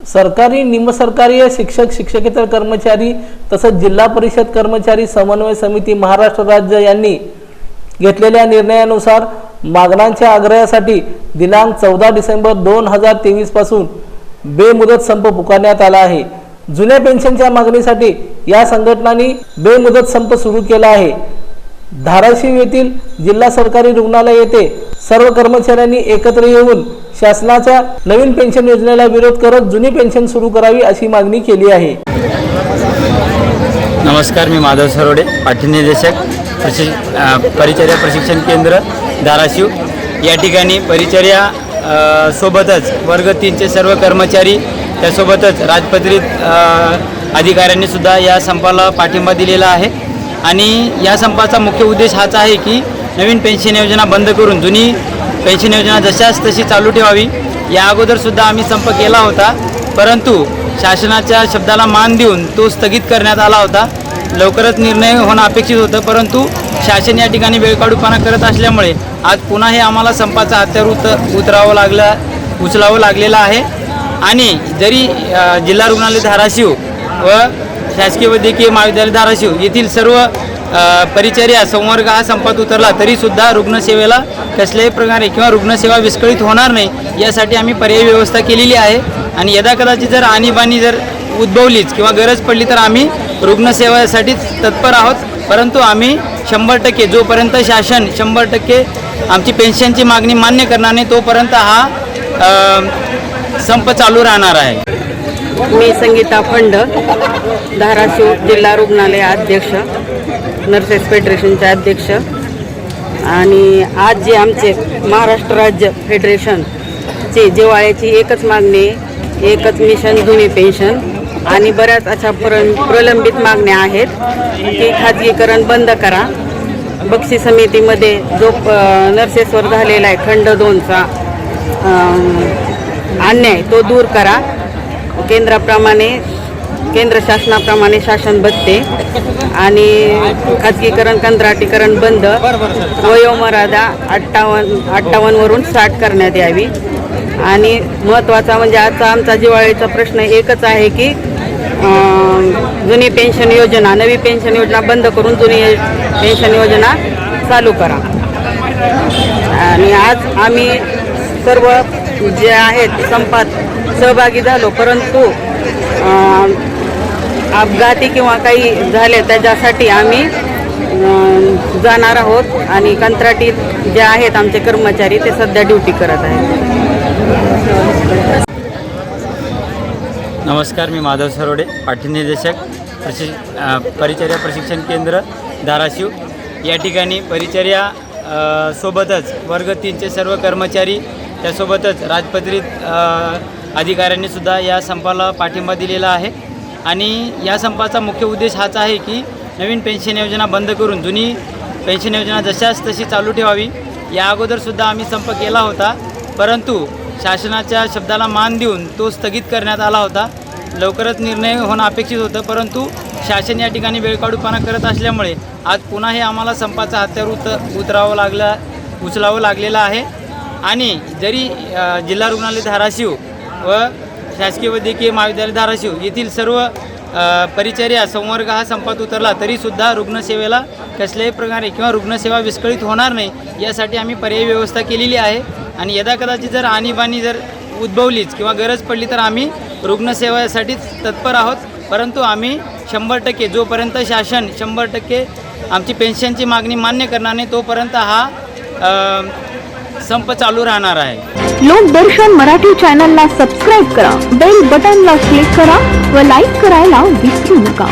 सरकारी निमसरकारी शिक्षक शिक्षकेतर कर्मचारी तसंच जिल्हा परिषद कर्मचारी समन्वय समिती महाराष्ट्र राज्य यांनी घेतलेल्या निर्णयानुसार मागण्यांच्या आग्रहासाठी दिनांक चौदा डिसेंबर दोन हजार तेवीसपासून बेमुदत संप पुकारण्यात आला आहे. जुन्या पेन्शनच्या मागणीसाठी या संघटनांनी बेमुदत संप सुरू केला आहे. धाराशिव येथील जिल्हा सरकारी रुग्णालय येथे सर्व कर्मचाऱ्यांनी एकत्र येऊन शासनाच्या नवीन पेन्शन योजनेला विरोध करत जुनी पेन्शन सुरू करावी अशी मागणी केली आहे. नमस्कार मी माधव सरोडे पाठ्यनिर्देशक प्रशिक परिचर्या प्रशिक्षण केंद्र धाराशिव. या ठिकाणी परिचर्या सोबतच वर्ग तीनचे सर्व कर्मचारी त्यासोबतच राजपत्रित अधिकाऱ्यांनी सुद्धा या संपाला पाठिंबा दिलेला आहे. आणि या संपाचा मुख्य उद्देश हाच आहे की नवीन पेन्शन योजना बंद करून जुनी पेन्शन योजना जशाच तशी चालू ठेवावी. या अगोदरसुद्धा आम्ही संप केला होता परंतु शासनाच्या शब्दाला मान देऊन तो स्थगित करण्यात आला होता. लवकरच निर्णय होणं अपेक्षित होतं परंतु शासन या ठिकाणी वेळकाढूपणा करत असल्यामुळे आज पुन्हा हे आम्हाला संपाचा हत्यार उत उतरावं लागलं उचलावं लागलेलं आहे. आणि जरी जिल्हा रुग्णालय धाराशिव व शासकीय वैद्यकीय महाविद्यालय धाराशिव येथील सर्व परिचर्या संवर्ग हा संपात उतरला तरीसुद्धा रुग्णसेवेला कसल्याही प्रकारे किंवा रुग्णसेवा विस्कळीत होणार नाही यासाठी आम्ही पर्यायी व्यवस्था केलेली आहे. आणि यदाकदाचित जर आणीबाणी जर उद्भवलीच किंवा गरज पडली तर आम्ही रुग्णसेवेसाठी तत्पर आहोत परंतु आम्ही शंभर टक्के जोपर्यंत शासन शंभर टक्के आमची पेन्शनची मागणी मान्य करणार नाही तोपर्यंत हा संप चालू राहणार आहे. मी संगीता फंड धाराशिव जिल्हा रुग्णालय अध्यक्ष नर्सेस फेडरेशनचे अध्यक्ष. आणि आज जे आमचे महाराष्ट्र राज्य फेडरेशनचे जिवाळ्याची एकच मागणी एकच मिशन जुनी पेन्शन आणि बऱ्याच अशा प्र प्रलंबित मागण्या आहेत. की खाजगीकरण बंद करा. बक्षी समितीमध्ये जो प- नर्सेसवर झालेला आहे खंड दोनचा अन्याय तो दूर करा. केंद्राप्रमाणे केंद्र शासनाप्रमाणे शासन बघते आणि खाजगीकरण कंत्राटीकरण बंद. वयोमर्यादा अठ्ठावन्न अठ्ठावन्नवरून साठ करण्यात यावी. आणि महत्त्वाचा म्हणजे आजचा आमचा जिवाळीचा प्रश्न एकच आहे की जुनी पेन्शन योजना नवी पेन्शन योजना बंद करून जुनी पेन्शन योजना चालू करा. आणि आज आम्ही सर्व जे आहेत संपात सहभागी झालो परंतु अपघाती किंवा काही झाले त्याच्यासाठी आम्ही जाणार आहोत आणि कंत्राटी जे आहेत आमचे कर्मचारी ते सध्या ड्युटी करत आहेत. नमस्कार मी माधव सरोडे पाठ्यनिर्देशक प्रशि परिचर्या प्रशिक्षण केंद्र धाराशिव. या ठिकाणी परिचर्या सोबतच वर्ग तीनचे सर्व कर्मचारी त्यासोबतच राजपत्रित अधिकाऱ्यांनीसुद्धा अधिकाऱ्यांनी सुद्धा या संपाला पाठिंबा दिलेला आहे. आणि या संपाचा मुख्य उद्देश हाच आहे की नवीन पेन्शन योजना बंद करून जुनी पेन्शन योजना जशाच तशी चालू ठेवावी. या अगोदरसुद्धा आम्ही संप केला होता परंतु शासनाच्या शब्दाला मान देऊन तो स्थगित करण्यात आला होता. लवकरच निर्णय होणं अपेक्षित होतं परंतु शासन या ठिकाणी वेळकाढूपणा करत असल्यामुळे आज पुन्हा हे आम्हाला संपाचा हत्यार उत उतरावं लागलं उचलावं लागलेलं आहे. आणि जरी जिल्हा रुग्णालय धाराशिव व शासकीय वैद्यकीय महाविद्यालय धाराशिव येथील सर्व परिचर्या संवर्ग हा संपात उतरला तरीसुद्धा रुग्णसेवेला कसल्याही प्रकारे किंवा रुग्णसेवा विस्कळीत होणार नाही यासाठी आम्ही पर्यायी व्यवस्था केलेली आहे. आणि यदा कदाचित जर आणीबाणी जर उद्भवलीच किंवा गरज पडली तर आम्ही रुग्णसेवेसाठी तत्पर आहोत. परंतु आम्ही शंभर टक्के जोपर्यंत शासन शंभर टक्के आमची पेन्शनची मागणी मान्य करणार नाही तोपर्यंत हा संप चालू राहणार आहे. लोकदर्शन मराठी चॅनलला सबस्क्राईब करा बेल बटनला क्लिक करा व लाईक करायला विसरू नका.